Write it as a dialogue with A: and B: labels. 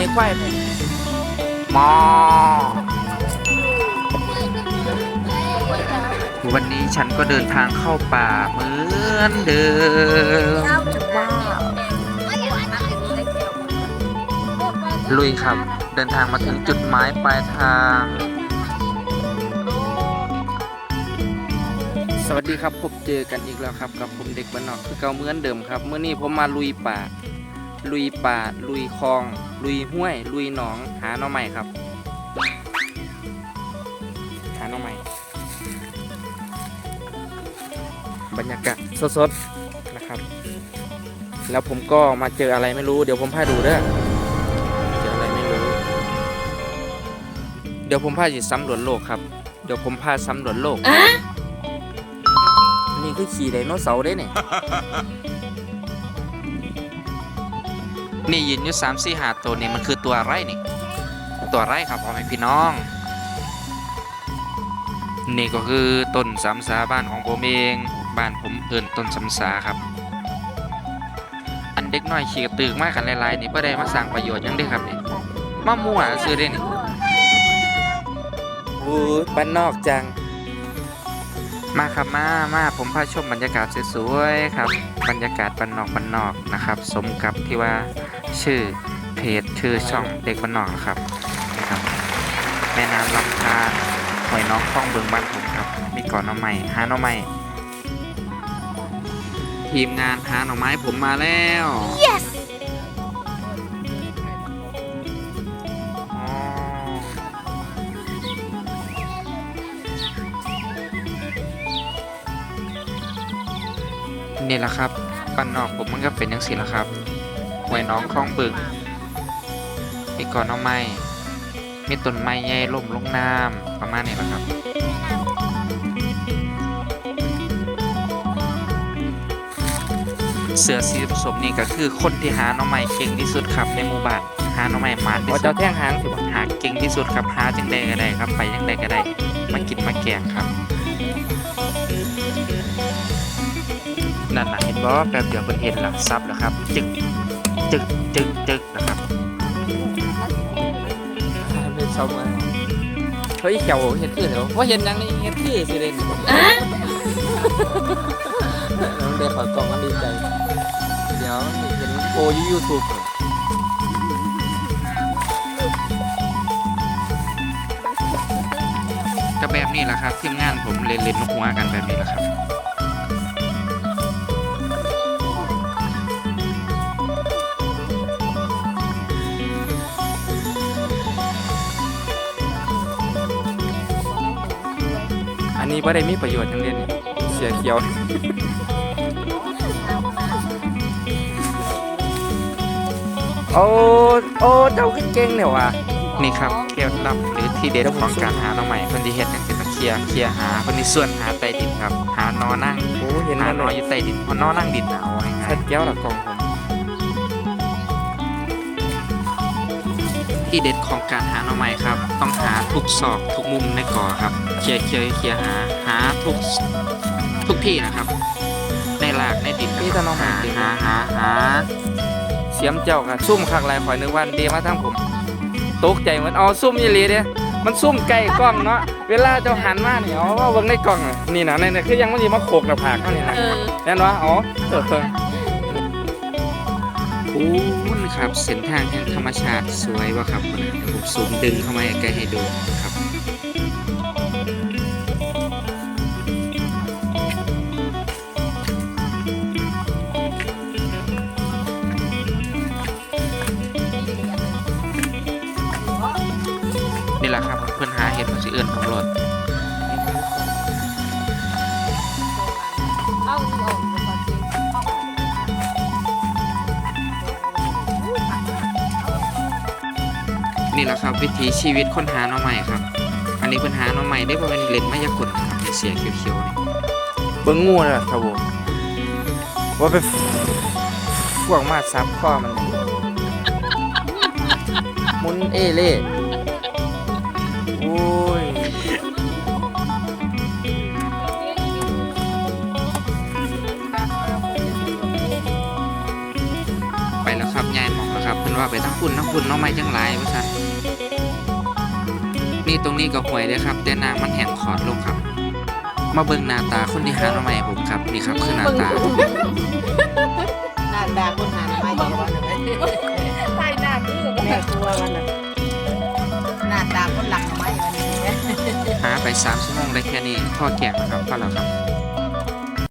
A: นี้ควายไป
B: มอวันนี้ฉันก็เดินทางเข้าป่าเหมือนเดิม
A: ว้าว
B: ลุยครับ เดินทางมาถึงจุดหมายปลายทาง
A: สวัสดีครับพบเจอกันอีกแล้วครับกับผมเด็กบ้านนอกคือเก่าเหมือนเดิมครับเมื่อนี้ผมมาลุยป่า ลุยป่า ลุยคลอง ลุยห้วย ลุยหนองหาหน่อใหม่ครับ หาหน่อใหม่บรรยากาศสดๆนะครับ แล้วผมก็มาเจออะไรไม่รู้ เดี๋ยวผมพาดูเด้อเจออะไรไม่รู้ เดี๋ยวผมพาจะสำรวจโลกครับ เดี๋ยวผมพาสำรวจโลกนี่คือขี่ไดโนเสาร์ได้เนี่ย
B: นี่ยืนอยู่สามสี่หาตัวนี่มันคือตัวอะไรนี่ ตัวอะไรครับพ่อแม่พี่น้อง นี่ก็คือต้นสำสาบ้านของผมเองบ้านผมเอิ้นต้นสำสาครับ อันเด็กน้อยขี่กระตือกมากกันหลายๆนี่บ่ได้มาสร้างประโยชน์ยังเด้ครับนี่มามั่วซื้อได้นี่
A: วูดบ้านนอกจัง
B: มาครับมามาผมพาชมบรรยากาศสวยๆครับ บรรยากาศบ้านนอกบ้านนอกนะครับ สมกับที่ว่าชื่อเพจชื่อช่องเด็กบ้านนอกครับนี่ครับแม่น้ำลำธารหอยน้องคลองเบึงบ้านผมครับ มีก่อนน้องใหม่หาหน้องใหม่ทีมงานหาหน่อไม้ผมมาแล้ว yes นี่แหละครับบ้านนอกผมมันก็เป็นอย่างสิละครับหวยน้องคลองบึงมีก่อนหน้องไม้มีต้นไม้ใหญ่ล่มลงน้ำประมาณนี้แหละครับเสือสีผสมนี่ก็คือคนที่หาหน้องใหม่เก่งที่สุดครับในหมู่บ้านหาหน้องใหม่มานที่
A: ว่า
B: สุ
A: เจ้า
B: ด
A: แท่งหางสิบ่
B: หาเก่งที่สุดครับหาจังใดก็ได้ครับไปจังใดก็ได้มากินมาแกงครับ นั่นน่ะเห็นบ่แป๊บเดียวเพิ่นเห็นละซับแล้วครับ จึกจึกจึกจึกนะครับ
A: เป็นชาวเมืองเฮ้ยเขียวเห็ดคือเหรอว่าเห็นยังนี่เห็ดคือสิเด่นน้องเด็กขอกล่องมันดีใจ เดี๋ยวเห็นโอยูยูทูบ
B: ก็แบบนี้แหละครับทีมงานผมเล่นเล่นหัวกันแบบนี้แหละครับ
A: นนี้ไม่ได้มีประโยชน์ทั้งเด่นเสียเขียว โอ้โอ้เจ้าขึ้นเก่งเนี่ยว่ะ
B: นี่ครับเคล็ดลับหรือที่เด็ดของการหาหน่อใหม่เพิ่นสิเฮ็ดจังซี่มาเคลียร์เคลียร์หาเพิ่นสิส่วนหาใต้ดินครับ หานอนั่ง
A: โอ้เห็น
B: หา
A: มัน
B: นอ
A: เลย
B: อยู่ใต้ดินเพราะนอนั่งดินน่ะเอาง่า
A: ชั
B: ย
A: ดแก้วละกล่องผม
B: ที่เด็ดของการหาหน่อใหม่ครับ ต้องหาทุกซอกทุกมุมในก่อครับเคลียร์เคลียร์เคลียร์หาหาทุกทุกที่นะครับ ในรากในดิน
A: นี่แต่น้องใหม่
B: หา
A: เก่ง
B: หาหาหา
A: เสียมเจ้าค่ะซุ่มคักหลายข่อยนึกว่าเดมาทั้งผม ตกใจเหมือนอ๋อซุ่มยีหลีเด้มันซุ่มใกล้กล้องเนาะเวลาเจ้าหันมาเนี่ยอ๋อว่าเบิ่งในกล้องน่ะนี่นะนี่นะคือยังมันสิมาโขกหน้าผากเขานี่นะแน่นอนอ๋อเออเออ
B: คูณครับเส้นทางแห่งธรรมชาติสวยว่ะครับเดี๋ยวผมซูมดึงเข้ามาใกล้ให้ดูครับนี่แหละครับเพื่อนหาเห็ดมันสิเอื่นของรถ
C: เอาอีออก นสิ
B: นี่แหละครับ วิถีชีวิตคนหาหน่อใหม่ครับ อันนี้เพื่อนหาหน่อใหม่ได้เพราะเป็นเลนส์มายากลนะครับเสียเขียวๆนี่
A: เบิ่งงูน่ะครับผมว่าไปพวกมาซับข้อมันหมุนเอเล่โอ้ย
B: ไปแล้วครับยายหมองแล้วครับเพื่อนว่าไปทั้งคุณทั้งคุณน้องไม้จังไรว่าซั่น นี่ตรงนี้ก็ห่วยเลยครับ แต่นางมันแห้งขอดลงครับ มาเบิ่งหน้าตาคนที่หาน้องไม้ให้ผมครับนี่ครับคือหน้าตา
C: หน้าตาคนหาหน่อไม้เดี๋ยววันหนึ่ง
D: ใส่หน้าคือกับ
C: แม่กลัวมันน่ะหน้าตาคนหลังหน่อไม้วันนี้
B: หาไปสามชั่วโมงได้แค่นี้พ่อแก่แล้วครับพ่อแล้วครับ